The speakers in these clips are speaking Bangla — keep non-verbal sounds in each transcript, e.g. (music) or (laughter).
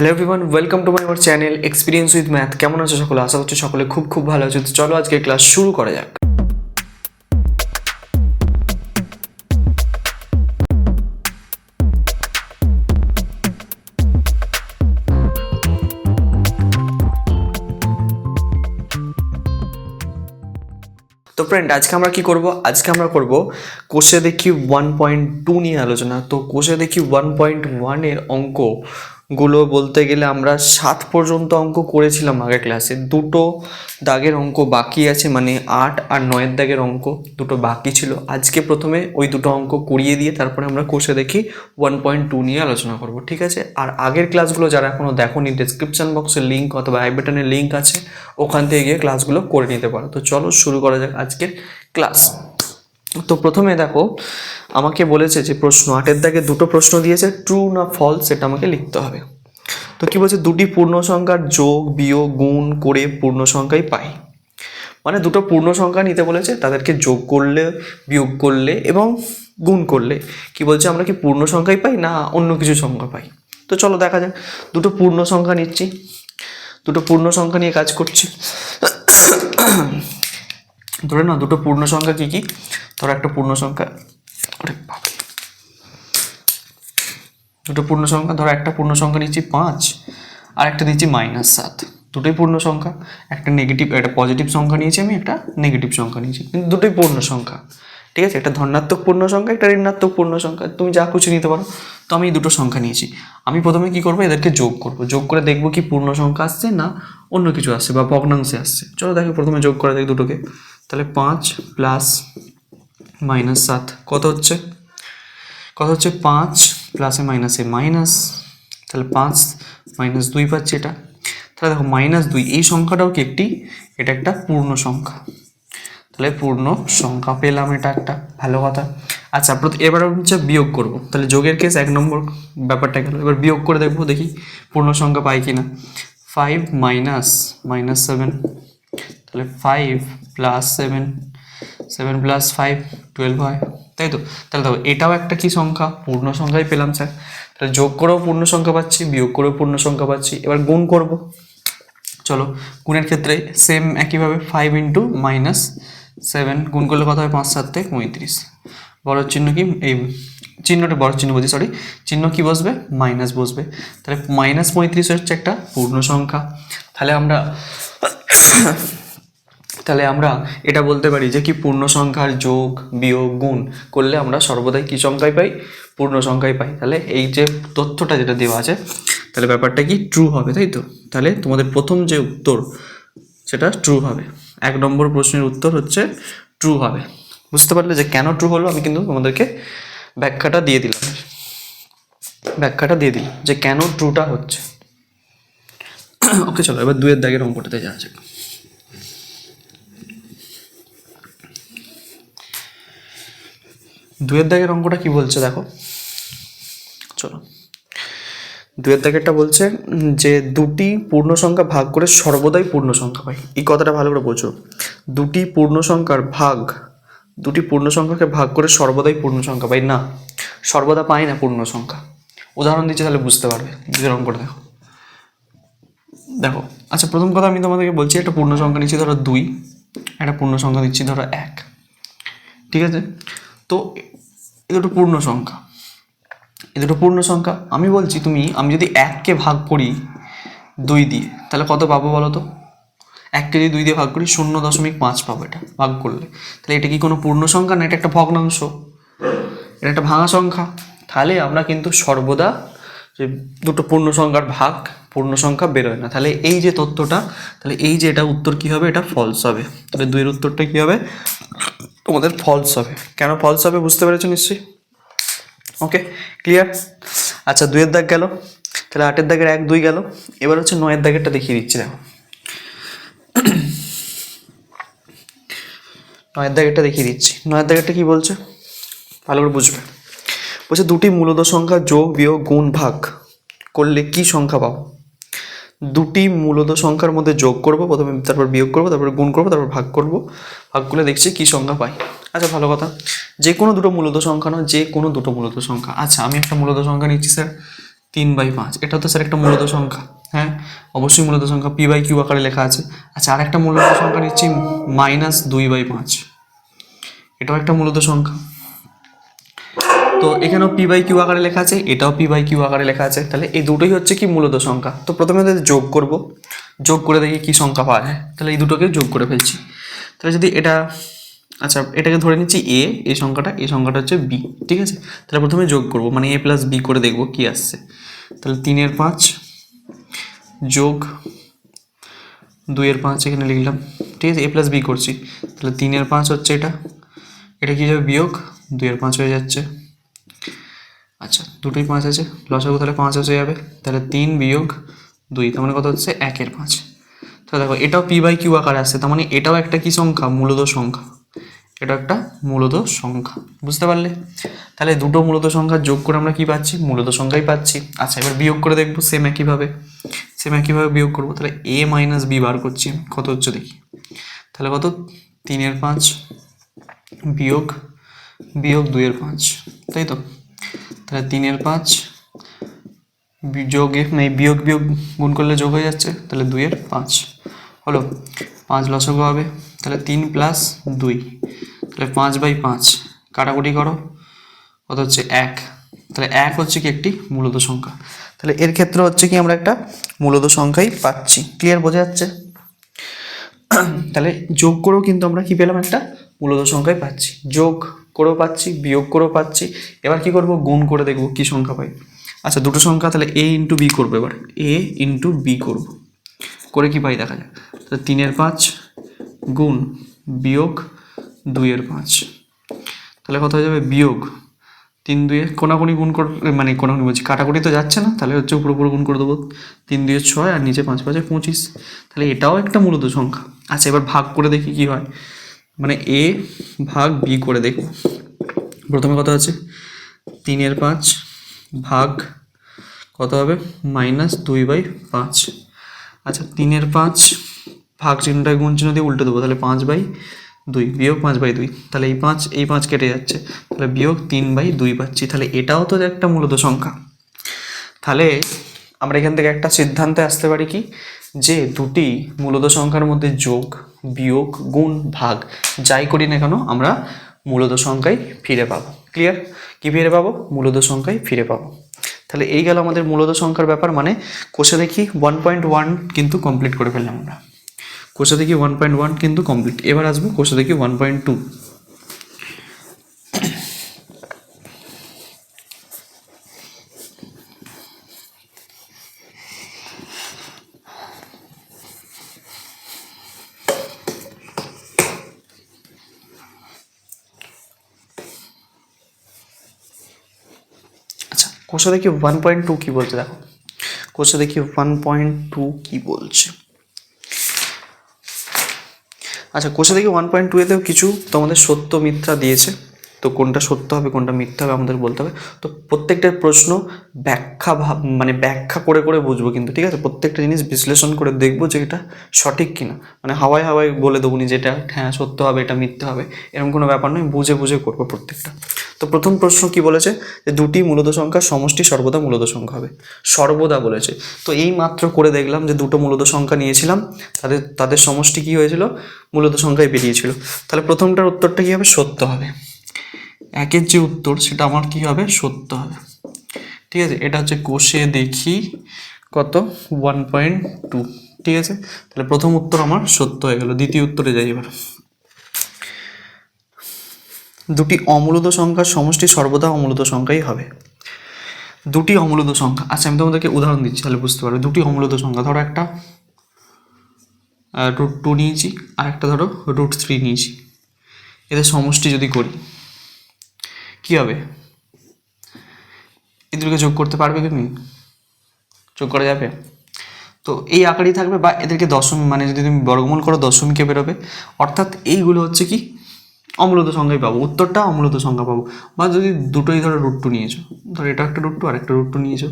Hello everyone welcome to my our channel experience with math কেমন আছো সকলে? আশা করছি সকলে খুব খুব ভালো আছো। তো চলো আজকে ক্লাস শুরু করা যাক। তো ফ্রেন্ড আজকে আমরা কি করব? আজকে আমরা করব কোষে দেখি ওয়ান পয়েন্ট টু নিয়ে আলোচনা। তো কোষে দেখি ওয়ান পয়েন্ট ওয়ানের অঙ্কগুলো বলতে গেলে আমরা সাত পর্যন্ত অঙ্ক করেছিলাম আগের ক্লাসে দুটো দাগের অঙ্ক বাকি আছে মানে আট আর নয়ের দাগের অঙ্ক দুটো বাকি ছিল। আজকে প্রথমে ওই দুটো অঙ্ক করিয়ে দিয়ে তারপরে আমরা কোষে দেখি ওয়ান পয়েন্ট টু নিয়ে আলোচনা করব, ঠিক আছে? আর আগের ক্লাসগুলো যারা এখনও দেখোনি ডেসক্রিপশন বক্সে লিঙ্ক অথবা আই বাটনের লিঙ্ক আছে, ওখান থেকে গিয়ে ক্লাসগুলো করে নিতে পারো। তো চলো শুরু করা যাক আজকের ক্লাস তো প্রথমে দেখো আমাকে বলেছে যে প্রশ্ন, আটের দাগে দুটো প্রশ্ন দিয়েছে ট্রু না ফলস সেটা আমাকে লিখতে হবে। তো কি বলছে? দুটি পূর্ণ সংখ্যার যোগ, বিয়োগ, গুণ করে পূর্ণ সংখ্যাই পাই। মানে দুটো পূর্ণ সংখ্যা নিতে বলেছে, তাদেরকে যোগ করলে, বিয়োগ করলে এবং গুণ করলে। কি বলছে? আমরা কি পূর্ণ সংখ্যাই পাই না অন্য কিছু সংখ্যা পাই? তো চলো দেখা যাক। দুটো পূর্ণ সংখ্যা নিচ্ছি। দুটো পূর্ণ সংখ্যা নিয়ে কাজ করছি। ধরে না দুটো পূর্ণ সংখ্যা কি কি? ধরো একটা পূর্ণ সংখ্যা দুটো পূর্ণ সংখ্যা ধরো একটা পূর্ণ সংখ্যা নিচ্ছি পাঁচ, আর একটা দিচ্ছি মাইনাস সাত। দুটোই পূর্ণ সংখ্যা একটা নেগেটিভ একটা পজিটিভ সংখ্যা নিয়েছি আমি, একটা নেগেটিভ সংখ্যা নিয়েছি। কিন্তু দুটোই পূর্ণ সংখ্যা ঠিক আছে? একটা ধনাত্মক পূর্ণ সংখ্যা একটা ঋণাত্মক পূর্ণ সংখ্যা তুমি যা কিছু নিতে পারো। তো আমি এই দুটো সংখ্যা নিয়েছি। আমি প্রথমে কি করব? এদেরকে যোগ করব। যোগ করে দেখব কি পূর্ণ সংখ্যা আসছে না অন্য কিছু আসছে বা ভগ্নাংশে আসছে। চলো দেখো প্রথমে যোগ করে দেখি দুটোকে। তাহলে পাঁচ প্লাস মাইনাস সাত। কত হচ্ছে? কত হচ্ছে? পাঁচ প্লাসে মাইনাসে মাইনাস তাহলে পাঁচ মাইনাস দুই পাচ্ছি এটা। তাহলে দেখো মাইনাস দুই, এই সংখ্যাটাও কি একটি? এটা একটা পূর্ণ সংখ্যা। তাহলে পূর্ণ সংখ্যা পেলাম এটা একটা। ভালো কথা। আচ্ছা এবার হচ্ছে বিয়োগ করব। তাহলে যোগের কেস এক নম্বর ব্যাপারটা গেল। এবার বিয়োগ করে দেখব, দেখি পূর্ণ সংখ্যা পাই কি না ফাইভ মাইনাস মাইনাস সেভেন তাহলে five plus seven seven plus five twelve হয়। তাই তো? তাহলে দেখো, এটাও একটা কি সংখ্যা? পূর্ণ সংখ্যাই পেলাম স্যার তাহলে যোগ করেও পূর্ণ সংখ্যা পাচ্ছি, বিয়োগ করেও পূর্ণ সংখ্যা পাচ্ছি। এবার গুণ করব। চলো, গুণের ক্ষেত্রে সেম একইভাবে ফাইভ ইন্টু মাইনাস সেভেন গুণ করলে কত হয়? পাঁচ, সাত থেকে পঁয়ত্রিশ। বড় চিহ্ন কি? এই চিহ্নটা, বড় চিহ্ন বলছি সরি চিহ্ন কি বসবে? মাইনাস বসবে। তাহলে মাইনাস পঁয়ত্রিশ হচ্ছে একটা পূর্ণ সংখ্যা। তাহলে আমরা তাহলে আমরা এটা বলতে পারি যে কি পূর্ণ সংখ্যার যোগ, বিয়োগ, গুণ করলে আমরা সর্বদাই কী সংখ্যায় পাই? পূর্ণ সংখ্যায় পাই। তাহলে এই যে তথ্যটা যেটা দেওয়া আছে, তাহলে ব্যাপারটা কি ট্রু হবে, তাই তো? তাহলে তোমাদের প্রথম যে উত্তর, সেটা ট্রু হবে। এক নম্বর প্রশ্নের উত্তর হচ্ছে ট্রু হবে। বুঝতে পারলে যে কেন ট্রু হলো, আমি কিন্তু তোমাদেরকে ব্যাখ্যাটা দিয়ে দিলাম। ব্যাখ্যাটা দিয়ে দিলাম যে কেন ট্রুটা হচ্ছে। (coughs) ওকে চলো, এবার দুয়ের দাগের অঙ্কটাতে যাওয়া যাক। দুয়ের দাগের অঙ্কটা কি বলছে দেখো? চলো। দুয়ের দাগেরটা বলছে যে দুটি পূর্ণ সংখ্যা ভাগ করে সর্বদাই পূর্ণ সংখ্যা পাই। এই কথাটা ভালো করে বোঝো। দুটি পূর্ণ সংখ্যার ভাগ, দুটি পূর্ণ সংখ্যাকে ভাগ করে সর্বদাই পূর্ণ সংখ্যা পাই না। সর্বদা পাই না পূর্ণ সংখ্যা উদাহরণ দিচ্ছি তাহলে বুঝতে পারবে। দুয়ের অঙ্কটা দেখো। দেখো আচ্ছা প্রথম কথা আমি তোমাদেরকে বলছি, একটা পূর্ণ সংখ্যা নিচ্ছি ধরো দুই, একটা পূর্ণ সংখ্যা দিচ্ছি ধরো এক। ঠিক আছে? তো এ দুটো পূর্ণ সংখ্যা। এ দুটো পূর্ণ সংখ্যা, আমি বলছি তুমি, আমি যদি এককে ভাগ করি দুই দিয়ে, তাহলে কত পাবো বলো তো? এককে যদি দুই দিয়ে ভাগ করি, শূন্য দশমিক পাঁচ পাবো এটা, ভাগ করলে। তাহলে এটা কি কোনো পূর্ণ সংখ্যা না এটা একটা ভগ্নাংশ? এটা একটা ভাঙা সংখ্যা। তাহলে আমরা কিন্তু সর্বদা যে দুটো পূর্ণ সংখ্যার ভাগ, পূর্ণ সংখ্যা বেরোয় না। তাহলে এই যে তথ্যটা, তাহলে এই যে এটা উত্তর কি হবে? এটা ফলস হবে। তাহলে দুইয়ের উত্তরটা কি হবে? তোমাদের ফলস হবে। কেন ফলস হবে বুঝতে পেরেছ নিশ্চয়ই? ওকে ক্লিয়ার আচ্ছা দুইয়ের দাগ গেল। তাহলে আটের দাগের এক, দুই গেল। এবার হচ্ছে নয়ের দাগেরটা দেখিয়ে দিচ্ছি, দেখো। নয়ের দাগেরটা দেখিয়ে দিচ্ছি। নয়ের দাগেরটা কি বলছে? ভালো করে বুঝবে। বলছে দুটি মূলত সংখ্যা যোগ, বিয়োগ, গুণ, ভাগ। করলে কি সংখ্যা পাবো? দুটি মূলত সংখ্যার মধ্যে যোগ করব। প্রথমে তারপর বিয়োগ করব, তারপর গুণ করব, তারপর ভাগ করব। ভাগ করলে দেখছি কি সংখ্যা পাই। আচ্ছা ভালো কথা। যে কোনো দুটো মূলত সংখ্যা নয়, যে কোনো দুটো মূলত সংখ্যা। আচ্ছা আমি একটা মূলত সংখ্যা নিচ্ছি, স্যার। তিন বাই পাঁচ। এটা তো, স্যার, একটা মূলত সংখ্যা। হ্যাঁ অবশ্যই মূলত সংখ্যা পি বাই কিউ আকারে লেখা আছে। আচ্ছা আর একটা মূলত সংখ্যা নিচ্ছি, মাইনাস দুই বাই পাঁচ। এটাও একটা মূলত সংখ্যা। তো এখানেও পি বাই কিউ আকারে লেখা আছে, এটাও পি বাই কিউ আকারে লেখা আছে। তাহলে এই দুটোই হচ্ছে কি মূলত সংখ্যা? তো প্রথমে ওদের যোগ করব, যোগ করে দেখি কি সংখ্যা পাওয়া যায়। তাহলে এই দুটোকে যোগ করে ফেলছি। তাহলে যদি এটা আচ্ছা এটাকে ধরে নিচ্ছি এ এই সংখ্যাটা এই সংখ্যাটা হচ্ছে বি ঠিক আছে? তাহলে প্রথমে যোগ করব মানে এ প্লাস বি করে দেখব কি আসছে। তাহলে তিনের পাঁচ যোগ দুইয়ের পাঁচ এখানে লিখলাম, ঠিক আছে? এ প্লাস বি করছি। তাহলে তিনের পাঁচ হচ্ছে এটা। এটা কি যাবে বিয়োগ? দুইয়ের পাঁচ হয়ে যাচ্ছে। আচ্ছা। দুটোই পাঁচ আছে। লসাগু তাহলে পাঁচ হয়ে যাবে। তাহলে তিন বিয়োগ দুই, তার মানে কত হচ্ছে? একের পাঁচ। তাহলে দেখো, এটাও পি বাই কিউ আকারে আসছে। তার মানে এটাও একটা কি সংখ্যা? মূলত সংখ্যা। এটা একটা মূলত সংখ্যা। বুঝতে পারলে? তাহলে দুটো মূলত সংখ্যা যোগ করে আমরা কি পাচ্ছি? মূলত সংখ্যাই পাচ্ছি। আচ্ছা এবার বিয়োগ করে দেখব সেম একইভাবে। সেম একইভাবে বিয়োগ করব। তাহলে এ মাইনাস বি বার করছি কত হচ্ছে দেখি? তাহলে কত? তিনের পাঁচ বিয়োগ বিয়োগ দুইয়ের পাঁচ। তাই তো? তাহলে তিনের পাঁচ। যোগে মানে বিয়োগ বিয়োগ গুণ করলে যোগ হয়ে যাচ্ছে, তাহলে দুইয়ের পাঁচ। হলো, পাঁচ লসগো হবে, তাহলে তিন প্লাস দুই, তাহলে পাঁচ বাই পাঁচ, কাটাকুটি করো, কত হচ্ছে এক। তাহলে এক হচ্ছে কি একটি মূলত সংখ্যা। তাহলে এর ক্ষেত্রে হচ্ছে কি আমরা একটা মূলত সংখ্যাই পাচ্ছি। ক্লিয়ার বোঝা যাচ্ছে? তাহলে যোগ করেও কিন্তু আমরা কি পেলাম একটা মূলত সংখ্যায় পাচ্ছি। যোগ করেও পাচ্ছি, বিয়োগ করেও পাচ্ছি। এবার কি করব? গুণ করে দেখব কি সংখ্যা পাই। আচ্ছা দুটো সংখ্যা তাহলে এ ইন্টু বি করব এবার। এ ইন্টু বি করব। করে কি পাই দেখা যাক। তাহলে তিনের পাঁচ গুণ বিয়োগ দুইয়ের পাঁচ। তাহলে কত হয়ে যাবে? বিয়োগ তিন দুয়ে কোনাকুনি গুণ করে মানে কোনাকুনি বলছি, কাটাকুটি তো যাচ্ছে না, তাহলে হচ্ছে উপরে গুণ করে দেবো। তিন দুয়ে ছয় আর নিচে পাঁচ, পাঁচে পঁচিশ। তাহলে এটাও একটা মূলত সংখ্যা। আচ্ছা এবার ভাগ করে দেখি কি হয়। মানে এ ভাগ বি করে দেখব। প্রথমে কত আছে? তিনের পাঁচ ভাগ কত হবে? মাইনাস দুই বাই পাঁচ। আচ্ছা তিনের পাঁচ ভাগ চিহ্নটাকে গুণ চিহ্ন দিয়ে উল্টে দেবো, তাহলে পাঁচ বাই দুই বিয়োগ পাঁচ বাই দুই। তাহলে এই পাঁচ এই পাঁচ কেটে যাচ্ছে। তাহলে বিয়োগ তিন বাই দুই পাচ্ছি। তাহলে এটাও তো একটা মূলত সংখ্যা। তাহলে আমরা এখান থেকে একটা সিদ্ধান্তে আসতে পারি কি? যে দুটি মূলত সংখ্যার মধ্যে যোগ বিয়োগ গুণ ভাগ যাই করি না কেন, আমরা মূলত সংখ্যায় ফিরে পাবো। ক্লিয়ার কী ফিরে পাবো? মূলত সংখ্যায় ফিরে পাবো। তাহলে এই গেল আমাদের মূলত সংখ্যার ব্যাপার মানে কোষে দেখি ওয়ান পয়েন্ট ওয়ান কিন্তু কমপ্লিট করে ফেললাম আমরা। কোষে দেখি ওয়ান পয়েন্ট ওয়ান কিন্তু কমপ্লিট এবার আসব কোষে দেখি ওয়ান পয়েন্ট টু আচ্ছা কোষে দেখি ওয়ান পয়েন্ট টু কী বলছে, দেখো। কোষে দেখি ওয়ান পয়েন্ট টু কী বলছে। আচ্ছা কোষে দেখি ওয়ান পয়েন্ট টু এতেও কিছু তোমাদের সত্য মিথ্যা দিয়েছে। তো কোনটা সত্য হবে, কোনটা মিথ্যা হবে আমাদের বলতে হবে। তো প্রত্যেকটা প্রশ্ন ব্যাখ্যা ভাব মানে ব্যাখ্যা করে করে বুঝব কিন্তু, ঠিক আছে? প্রত্যেকটা জিনিস বিশ্লেষণ করে দেখব যে এটা সঠিক কিনা। মানে হাওয়ায় হাওয়ায় বলে দেবো নি যে এটা হ্যাঁ সত্য হবে, এটা মিথ্যা হবে, এরকম কোনো ব্যাপার নয়, বুঝে বুঝে করব প্রত্যেকটা। তো প্রথম প্রশ্ন কি বলেছে? যে দুটি মূলত সংখ্যার সমষ্টি সর্বদা মূলত সংখ্যা হবে। সর্বদা বলেছে। তো এই মাত্র করে দেখলাম যে দুটো মূলত সংখ্যা নিয়েছিলাম, তাদের তাদের সমষ্টি কি হয়েছিল? মূলত সংখ্যায় বেরিয়েছিল। তাহলে প্রথমটার উত্তরটা কি হবে? সত্য হবে। একের যে উত্তর, সেটা আমার কি হবে? সত্য হবে। ঠিক আছে? এটা হচ্ছে কোষে দেখি কত? ওয়ান পয়েন্ট টু ঠিক আছে? তাহলে প্রথম উত্তর আমার সত্য হয়ে গেল। দ্বিতীয় উত্তরে যাই এবার। দুটি অমূলত সংখ্যার সমষ্টি সর্বদা অমূলত সংখ্যাই হবে। দুটি অমূলত সংখ্যা আচ্ছা আমি তোমাদেরকে উদাহরণ দিচ্ছি, তাহলে বুঝতে পারবে। দুটি অমূলত সংখ্যা, ধরো একটা রুট টু নিয়েছি, আর একটা ধরো রুট থ্রি নিয়েছি। এদের সমষ্টি যদি করি, কি হবে? এদেরকে যোগ করতে পারবে তুমি? যোগ করা যাবে? তো এই আকারই থাকবে, বা এদেরকে দশম মানে যদি তুমি বর্গমূল করো, দশমীকে বেরোবে। অর্থাৎ এইগুলো হচ্ছে কি? অমূলত সংখ্যাই পাবো। উত্তরটা অমূলত সংখ্যা পাবো। বা যদি দুটোই ধরো রুট টু নিয়েছো, ধরো এটা একটা রুট টু আর একটা রুট টু নিয়েছো।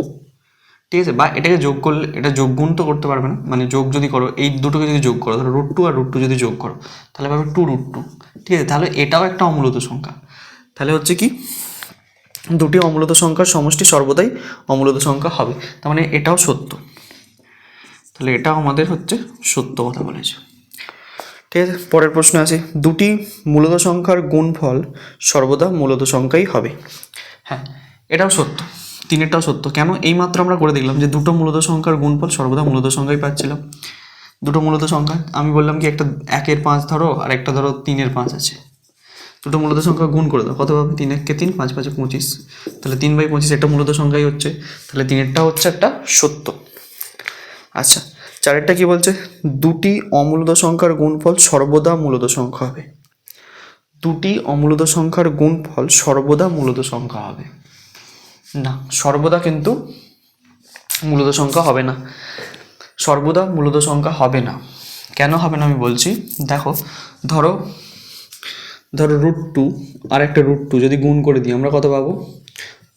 ঠিক আছে? বা এটাকে যোগ করলে, এটা যোগ গুণ তো করতে পারবে না। মানে যোগ যদি করো, এই দুটোকে যদি যোগ করো, ধরো রুট টু আর রুট টু যদি যোগ করো, তাহলে পাবে টু রুট টু ঠিক আছে? তাহলে এটাও একটা অমূলত সংখ্যা। তাহলে হচ্ছে কি? দুটি অমূলত সংখ্যার সমষ্টি সর্বদাই অমূলত সংখ্যা হবে। তার মানে এটাও সত্য। তাহলে এটাও আমাদের হচ্ছে সত্য কথা বলেছে। আছে পরের প্রশ্ন আছে। দুটি মূলত সংখ্যার গুণফল সর্বদা মূলত সংখ্যাই হবে। হ্যাঁ এটাও সত্য, তিনেরটাও সত্য। কেন? এইমাত্র আমরা করে দেখলাম যে দুটো মূলত সংখ্যার গুণফল সর্বদা মূলত সংখ্যাই পাচ্ছিলাম দুটো মূলত সংখ্যা, আমি বললাম কি একটা একের পাঁচ ধরো আর একটা ধরো তিনের পাঁচ আছে। দুটো মূলত সংখ্যা গুণ করে দাও, কত পাবে তিন এককে তিন, পাঁচ, পাঁচে, পঁচিশ। তাহলে তিন বাই পঁচিশ একটা মূলত সংখ্যাই হচ্ছে, তাহলে তিনেরটা হচ্ছে একটা সত্য। আচ্ছা চারেরটা কি বলছে? দুটি অমূলত সংখ্যার গুণফল সর্বদা মূলত সংখ্যা হবে। দুটি অমূলত সংখ্যার গুণফল সর্বদা মূলত সংখ্যা হবে। না, সর্বদা কিন্তু মূলত সংখ্যা হবে না। সর্বদা মূলত সংখ্যা হবে না। কেন হবে না আমি বলছি? দেখো, ধরো ধরো রুট টু আর একটা রুট টু যদি গুণ করে দিই, আমরা কত পাবো?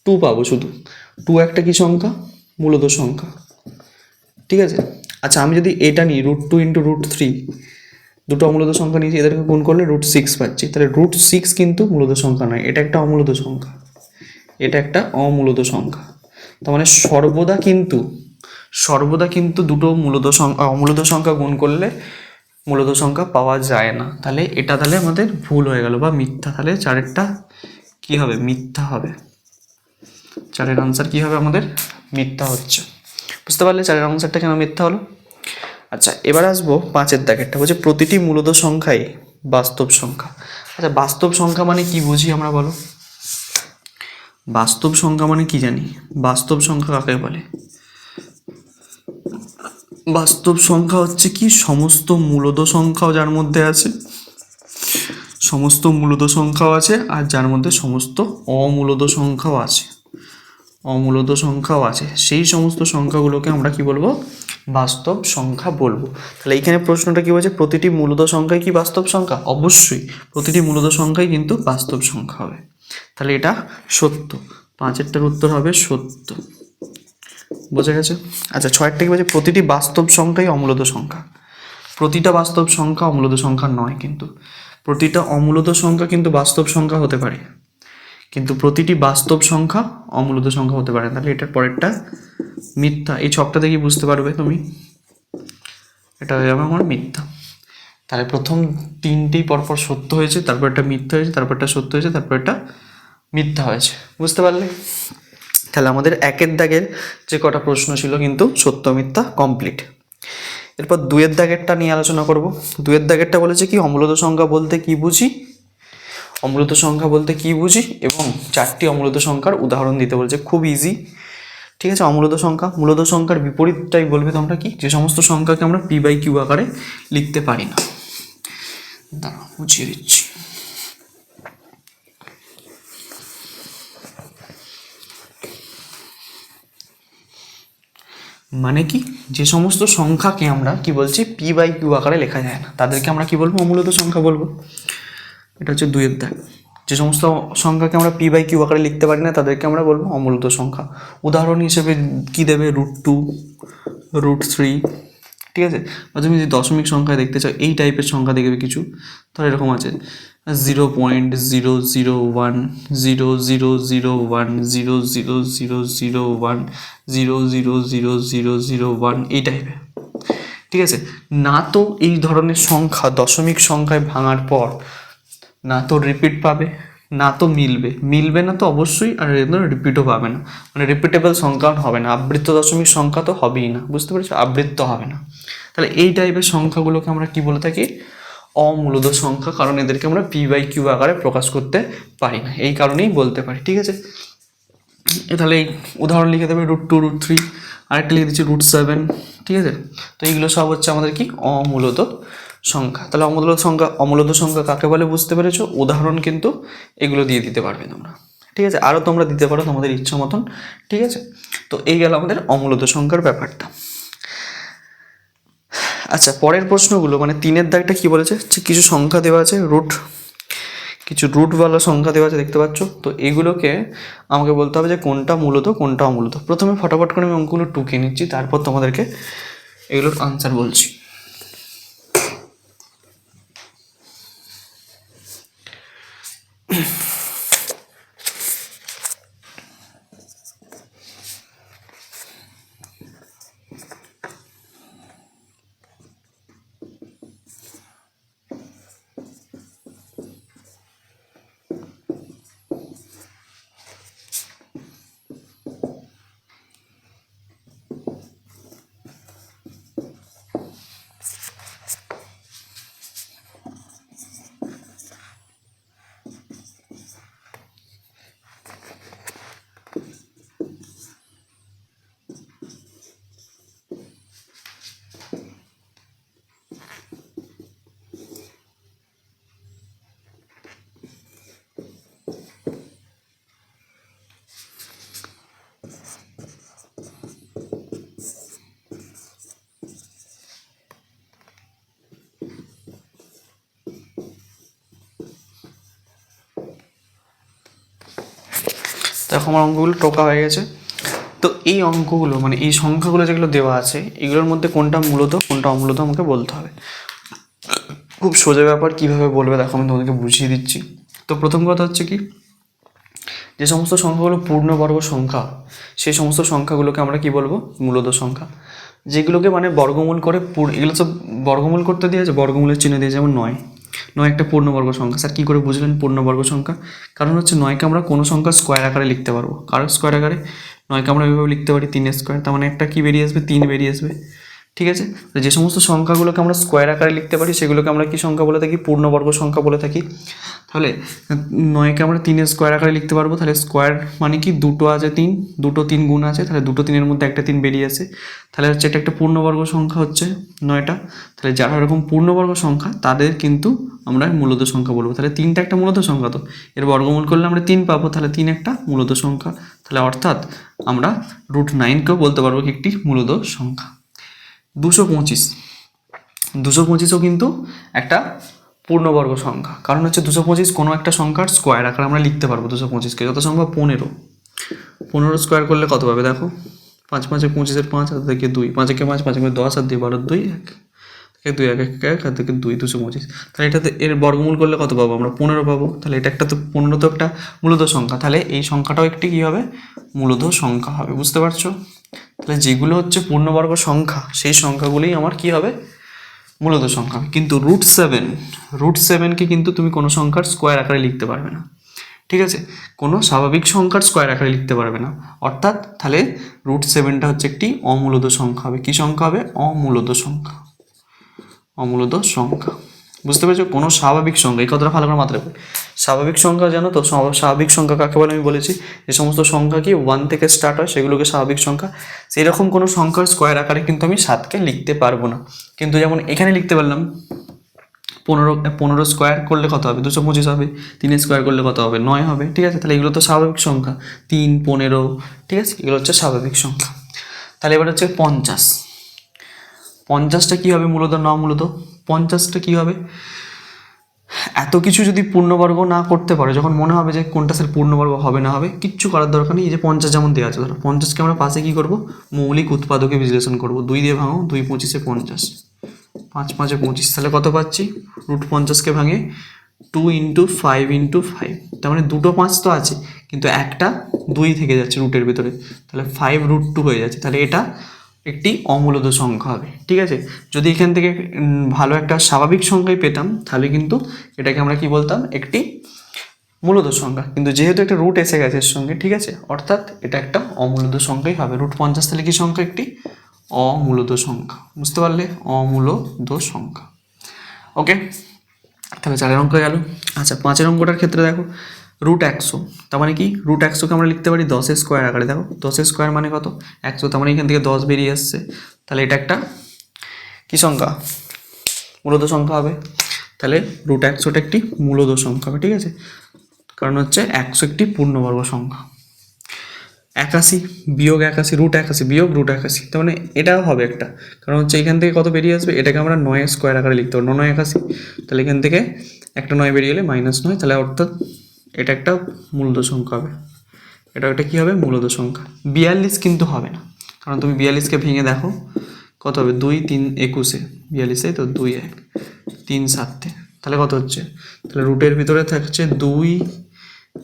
টু পাবো শুধু। টু একটা কি সংখ্যা? মূলত সংখ্যা। ঠিক আছে? আচ্ছা আমি যদি এটা নিই root two into root three দুটো অমূলত সংখ্যা নিয়েছি, এদেরকে গুণ করলে রুট সিক্স পাচ্ছি। তাহলে রুট সিক্স কিন্তু মূলত সংখ্যা নয়, এটা একটা অমূলত সংখ্যা। এটা একটা অমূলত সংখ্যা। তার মানে সর্বদা কিন্তু সর্বদা কিন্তু দুটো মূলত সংখ্যা অমূলত সংখ্যা গুণ করলে মূলত সংখ্যা পাওয়া যায় না। তাহলে এটা তাহলে আমাদের ভুল হয়ে গেল, বা মিথ্যা তাহলে চারেরটা কি হবে? মিথ্যা হবে। চারের আনসার কি হবে আমাদের? মিথ্যা হচ্ছে। বুঝতে পারলে? চারের আনসারটা কেন মিথ্যা হলো? আচ্ছা এবার আসব পাঁচের দাগেরটা। বলছে, প্রতিটি মূলত সংখ্যাই বাস্তব সংখ্যা। আচ্ছা বাস্তব সংখ্যা মানে কি বুঝি আমরা বলো? বাস্তব সংখ্যা মানে কি জানি? বাস্তব সংখ্যা কাকে বলে? বাস্তব সংখ্যা হচ্ছে কি? সমস্ত মূলত সংখ্যাও যার মধ্যে আছে, সমস্ত মূলত সংখ্যাও আছে, আর যার মধ্যে সমস্ত অমূলত সংখ্যাও আছে। অমূলত সংখ্যাও আছে। সেই সমস্ত সংখ্যাগুলোকে আমরা কি বলব? বাস্তব সংখ্যা বলব। তাহলে এইখানে প্রশ্নটা কি বলছে? প্রতিটি মূলত সংখ্যাই কি বাস্তব সংখ্যা? অবশ্যই। প্রতিটি মূলত সংখ্যাই কিন্তু বাস্তব সংখ্যা হবে। তাহলে এটা সত্য। পাঁচেরটার উত্তর হবে সত্য। বোঝা গেছে? আচ্ছা ছয়েরটা কি বলছে? প্রতিটি বাস্তব সংখ্যাই অমূলত সংখ্যা। প্রতিটা বাস্তব সংখ্যা অমূলত সংখ্যা নয় কিন্তু। প্রতিটা অমূলত সংখ্যা কিন্তু বাস্তব সংখ্যা হতে পারে। কিন্তু প্রতিটি বাস্তব সংখ্যা অমূলত সংখ্যা হতে পারে। তাহলে এটার পরেরটা মিথ্যা। এই ছকটা দেখে বুঝতে পারবে তুমি। এটা হয়ে যাবে আমার মিথ্যা। তাহলে প্রথম তিনটেই পরপর সত্য হয়েছে, তারপর একটা মিথ্যা হয়েছে, তারপর একটা সত্য হয়েছে, তারপর একটা মিথ্যা হয়েছে। বুঝতে পারলে? তাহলে আমাদের একের দাগের যে কটা প্রশ্ন ছিল কিন্তু সত্য, মিথ্যা কমপ্লিট এরপর দুয়ের দাগেরটা নিয়ে আলোচনা করব। দুয়ের দাগেরটা বলেছে কি, অমূলত সংখ্যা বলতে কি বুঝি? অমূলত সংখ্যা বলতে কি বুঝি? এবং চারটি অমূলত সংখ্যার উদাহরণ দিতে বলছে, খুব ইজি ঠিক আছে, অমূলত সংখ্যা। মূলত সংখ্যার বিপরীতটাই বলবে তোমরা কি? যে সমস্ত সংখ্যাকে আমরা পি বাই কিউ আকারে লিখতে পারি না। দাঁড়া বুঝিয়ে দিচ্ছি। মানে কি? যে সমস্ত সংখ্যাকে আমরা কি বলছি? পি বাই কিউ আকারে লেখা যায় না। তাদেরকে আমরা কি বলব? অমূলত সংখ্যা বলব। এটা হচ্ছে দুইয়ের দাগ যে সমস্ত সংখ্যাকে আমরা পি বাই কিউ আকারে লিখতে পারি না তাদেরকে আমরা বলব অমূলত সংখ্যা উদাহরণ হিসেবে কি দেবে রুট টু রুট থ্রি ঠিক আছে বা তুমি যদি দশমিক সংখ্যায় দেখতে চাও এই টাইপের সংখ্যা দেখবে কিছু তাহলে এরকম আছে zero point zero zero one zero zero zero one zero zero zero zero one zero zero zero zero zero one এই টাইপের ঠিক আছে না তো এই ধরনের সংখ্যা দশমিক সংখ্যায় ভাঙার পর না তো রিপিট পাবে, না তো মিলবে। মিলবে না তো অবশ্যই, আর রিপিটও পাবে না। মানে রিপিটেবল সংখ্যা হবে না। আবৃত্ত দশমিক সংখ্যা তো হবেই না। বুঝতে পেরেছ? আবৃত্ত হবে না। তাহলে এই টাইপের সংখ্যাগুলোকে আমরা কি বলে থাকি? অমূলত সংখ্যা, কারণ এদেরকে আমরা পি বাই কিউ আকারে প্রকাশ করতে পারি না। এই কারণেই বলতে পারি, ঠিক আছে? তাহলে এই উদাহরণ লিখে দেবে রুট টু রুট থ্রি আরেকটা লিখে দিচ্ছি রুট সেভেন ঠিক আছে? তো এইগুলো সব হচ্ছে আমাদের কি? অমূলত সংখ্যা। তাহলে অমূলত সংখ্যা অমূলত সংখ্যা কাকে বলে বুঝতে পেরেছ? উদাহরণ কিন্তু এগুলো দিয়ে দিতে পারবে তোমরা। ঠিক আছে? আরও তোমরা দিতে পারো তোমাদের ইচ্ছা মতন। ঠিক আছে? তো এই গেল আমাদের অমূলত সংখ্যার ব্যাপারটা। আচ্ছা পরের প্রশ্নগুলো মানে তিনের দাগটা কি বলেছে? যে কিছু সংখ্যা দেওয়া আছে, রুট। কিছু রুটওয়ালা সংখ্যা দেওয়া আছে, দেখতে পাচ্ছ? তো এগুলোকে আমাকে বলতে হবে যে কোনটা মূলত, কোনটা অমূলত। প্রথমে ফটাফট করে আমি অঙ্কগুলো টুকে নিচ্ছি, তারপর তোমাদেরকে এগুলোর আনসার বলছি। এখন আমার অঙ্কগুলো টোকা হয়ে গেছে। তো এই অঙ্কগুলো মানে এই সংখ্যাগুলো যেগুলো দেওয়া আছে, এগুলোর মধ্যে কোনটা মূলত, কোনটা অমূলত আমাকে বলতে হবে। খুব সোজা ব্যাপার, কীভাবে বলবে দেখো, আমি তোমাদেরকে বুঝিয়ে দিচ্ছি। তো প্রথম কথা হচ্ছে কি, যে সমস্ত সংখ্যাগুলো পূর্ণবর্গ সংখ্যা, সেই সমস্ত সংখ্যাগুলোকে আমরা কি বলব? মূলত সংখ্যা। যেগুলোকে মানে বর্গমূল করে এগুলো তো বর্গমূল করতে দিয়েছে, বর্গমূলের চিহ্ন দিয়ে যেমন নয়। নয় একটা পূর্ণবর্গ সংখ্যা। স্যার, কী করে বুঝলেন পূর্ণবর্গ সংখ্যা? কারণ হচ্ছে নয়কে আমরা কোনো সংখ্যা স্কোয়ার আকারে লিখতে পারব। কারও স্কোয়ার আকারে নয়কে আমরা এইভাবে লিখতে পারি তিন স্কোয়ার তার মানে একটা কী বেরিয়ে আসবে? তিন বেরিয়ে আসবে। ঠিক আছে? তো যে সমস্ত সংখ্যাগুলোকে আমরা স্কোয়ার আকারে লিখতে পারি, সেগুলোকে আমরা কি সংখ্যা বলে থাকি? পূর্ণবর্গ সংখ্যা বলে থাকি। তাহলে, নয়কে আমরা তিনের স্কোয়ার আকারে লিখতে পারব। তাহলে স্কোয়ার মানে কি? দুটো আছে তিন, দুটো তিন গুণ আছে, তাহলে দুটো তিনের মধ্যে একটা তিন বেরিয়ে আসে। তাহলে হচ্ছে এটা একটা পূর্ণবর্গ সংখ্যা হচ্ছে নয়টা। তাহলে যারা এরকম পূর্ণবর্গ সংখ্যা, তাদের কিন্তু আমরা মূলত সংখ্যা বলব। তাহলে তিনটা একটা মূলত সংখ্যা তো। এর বর্গমূল করলে আমরা তিন পাবো। তাহলে তিন একটা মূলত সংখ্যা। তাহলে অর্থাৎ আমরা রুট নাইনকেও বলতে পারব একটি মূলত সংখ্যা। দুশো পঁচিশ। দুশো পঁচিশও কিন্তু একটা পূর্ণবর্গ সংখ্যা। কারণ হচ্ছে দুশো পঁচিশ কোনো একটা সংখ্যার স্কোয়ার আকারে আমরা লিখতে পারব দুশো পঁচিশকে। যত সম্ভব পনেরো। পনেরো স্কোয়ার করলে কত পাবে দেখো? পাঁচ পাঁচে পঁচিশের পাঁচ হাত থেকে দুই। পাঁচে কে পাঁচ, পাঁচে দশ হাত দিয়ে বারো, দুই, এক। দুই, এক এক এক হাত থেকে দুই, দুশো পঁচিশ। তাহলে এটাতে এর বর্গমূল করলে কত পাবো আমরা? পনেরো পাবো। তাহলে এটা একটা তো পনেরো তো একটা মূলত সংখ্যা। তাহলে এই সংখ্যাটাও একটি কী হবে? মূলত সংখ্যা হবে। বুঝতে পারছ? তাহলে যেগুলো হচ্ছে পূর্ণবর্গ সংখ্যা, সেই সংখ্যাগুলোই আমার কি হবে? মূলত সংখ্যা কিন্তু রুট সেভেন রুট সেভেনকে কিন্তু তুমি কোনো সংখ্যার স্কোয়ার আকারে লিখতে পারবে না। ঠিক আছে? কোনো স্বাভাবিক সংখ্যার স্কোয়ার আকারে লিখতে পারবে না। অর্থাৎ তাহলে রুট সেভেনটা হচ্ছে একটি অমূলত সংখ্যা হবে। কী সংখ্যা হবে? অমূলত সংখ্যা। অমূলত সংখ্যা। বুঝতে পেরেছ? কোনো স্বাভাবিক সংখ্যা, এই কথাটা ভালো করে রাখবে। স্বাভাবিক সংখ্যা জানো তো? স্বাভাবিক সংখ্যা কাকে বলে আমি বলেছি? যে সমস্ত সংখ্যা কি ওয়ান থেকে স্টার্ট হয়, সেগুলোকে স্বাভাবিক সংখ্যা। সেই রকম কোনো সংখ্যার স্কোয়ার আকারে কিন্তু আমি সাতকে লিখতে পারব না। কিন্তু যেমন এখানে লিখতে পারলাম, পনেরো পনেরো স্কোয়ার করলে কত হবে? দুশো পঁচিশ হবে। তিন স্কোয়ার করলে কত হবে? নয় হবে। ঠিক আছে? তাহলে এগুলো তো স্বাভাবিক সংখ্যা। তিন, পনেরো, ঠিক আছে? এগুলো হচ্ছে স্বাভাবিক সংখ্যা। তাহলে এবার হচ্ছে পঞ্চাশ। পঞ্চাশটা কী হবে মূলত? ন মূলত। পঞ্চাশটা কী হবে? এত কিছু যদি পূর্ণবর্গ না করতে পারো, যখন মনে হবে যে কোনটা স্যার পূর্ণবর্গ হবে না হবে, কিচ্ছু করার দরকার নেই। এই যে পঞ্চাশ যেমন দেওয়া আছে, ধরো পঞ্চাশকে আমরা পাশে কী করব? মৌলিক উৎপাদকে বিশ্লেষণ করব। দুই দিয়ে ভাঙো, দুই পঁচিশে পঞ্চাশ। পাঁচ পাঁচে পঁচিশ, তাহলে কত পাচ্ছি? রুট পঞ্চাশকে ভাঙে two into five into five তার মানে দুটো পাঁচ তো আছে, কিন্তু একটা দুই থেকে যাচ্ছে রুটের ভিতরে। তাহলে ফাইভ রুট টু হয়ে যাচ্ছে। তাহলে এটা একটি অমূলত সংখ্যা হবে, ঠিক আছে? যদি এখান থেকে ভালো একটা স্বাভাবিক সংখ্যাই পেতাম, তাহলে কিন্তু এটাকে আমরা কি বলতাম? একটি মূলত সংখ্যা। কিন্তু যেহেতু একটা রুট এসে গেছে এর সঙ্গে, ঠিক আছে? অর্থাৎ এটা একটা অমূলত সংখ্যাই হবে। রুট পঞ্চাশ তাহলে কি সংখ্যা? একটি অমূলত সংখ্যা। বুঝতে পারলে? অমূলত সংখ্যা। ওকে তাহলে চারের অঙ্ক গেল। আচ্ছা পাঁচের অঙ্কটার ক্ষেত্রে দেখো। রুট একশো তার মানে কি? রুট একশোকে আমরা লিখতে পারি দশের স্কোয়ার আকারে। দেখো দশের স্কোয়ার মানে কত? একশো তার মানে এখান থেকে দশ বেরিয়ে আসছে। তাহলে এটা একটা কি সংখ্যা? মূলত সংখ্যা হবে। তাহলে রুট একশোটা একটি মূলত সংখ্যা হবে, ঠিক আছে? কারণ হচ্ছে একশো একটি পূর্ণবর্গ সংখ্যা। একাশি বিয়োগ একাশি রুট একাশি বিয়োগ রুট একাশি। তার মানে এটাও হবে একটা। কারণ হচ্ছে এখান থেকে কত বেরিয়ে আসবে? এটাকে আমরা নয় স্কোয়ার আকারে লিখতে পারব, নয় একাশি। তাহলে এখান থেকে একটা নয় বেরিয়ে এলে মাইনাস নয়। তাহলে অর্থাৎ এটা একটা মূলত সংখ্যা হবে। এটা একটা কী হবে? মূলত সংখ্যা। বিয়াল্লিশ কিন্তু হবে না। কারণ তুমি বিয়াল্লিশকে ভেঙে দেখো, কত হবে? দুই, তিন, একুশে। বিয়াল্লিশে, তো দুই, এক। তিন, সাতে। তাহলে কত হচ্ছে? তাহলে রুটের ভিতরে থাকছে দুই,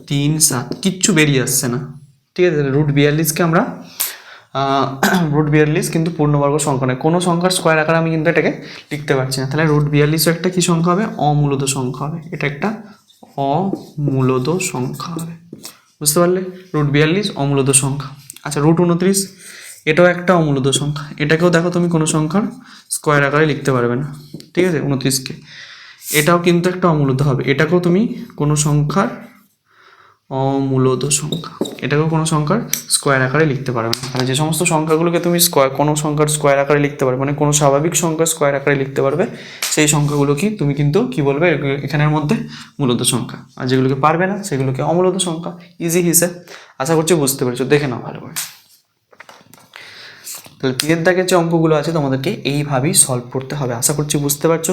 তিন, সাত। কিচ্ছু বেরিয়ে আসছে না। ঠিক আছে? তাহলে রুট বিয়াল্লিশকে আমরা রুট বিয়াল্লিশ কিন্তু পূর্ণবর্গ সংখ্যা নয়। কোনো সংখ্যার স্কোয়ার আকারে আমি কিন্তু এটাকে লিখতে পারছি না। তাহলে রুট বিয়াল্লিশও একটা কী সংখ্যা হবে? অমূলত সংখ্যা হবে। এটা একটা অমূলত সংখ্যা হবে। বুঝতে পারলে? রুট বিয়াল্লিশ অমূলত সংখ্যা। আচ্ছা রুট উনত্রিশ এটাও একটা অমূলত সংখ্যা। এটাকেও দেখো তুমি কোনো সংখ্যার স্কোয়ার আকারে লিখতে পারবে না। ঠিক আছে? উনত্রিশকে এটাও কিন্তু একটা অমূলত হবে। এটাকেও তুমি কোনো সংখ্যার অমূলত সংখ্যা। এটাকেও কোনো সংখ্যার স্কোয়ার আকারে লিখতে পারবে না। তাহলে যে সমস্ত সংখ্যাগুলোকে তুমি স্কোয়ার কোনো সংখ্যার স্কোয়ার আকারে লিখতে পারবে মানে কোনো স্বাভাবিক সংখ্যার স্কোয়ার আকারে লিখতে পারবে, সেই সংখ্যাগুলো কি তুমি কিন্তু কি বলবে এখানের মধ্যে মূলত সংখ্যা। আর যেগুলোকে পারবে না, সেগুলোকে অমূলত সংখ্যা। ইজি হিসেব। আশা করছি বুঝতে পেরেছ। দেখে নাও ভালো করে। তাহলে তিনের দাগের যে অঙ্কগুলো আছে তোমাদেরকে এইভাবেই সলভ করতে হবে। আশা করছি বুঝতে পারছ।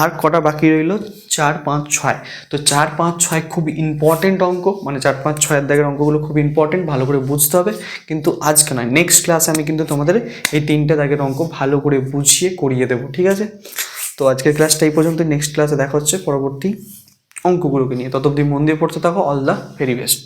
আর কটা বাকি রইল? চার, পাঁচ, ছয়। তো চার, পাঁচ, ছয় খুব ইম্পর্টেন্ট অঙ্ক। মানে চার, পাঁচ, ছয়ের দাগের অঙ্কগুলো খুব ইম্পর্টেন্ট ভালো করে বুঝতে হবে। কিন্তু আজকে নয় নেক্সট ক্লাসে আমি কিন্তু তোমাদের এই তিনটে দাগের অঙ্ক ভালো করে বুঝিয়ে করিয়ে দেবো, ঠিক আছে? তো আজকের ক্লাসটা এই পর্যন্ত। নেক্সট ক্লাসে দেখা হচ্ছে পরবর্তী অঙ্কগুলোকে নিয়ে। ততদিন মন দিয়ে পড়তে থাকো। All the very best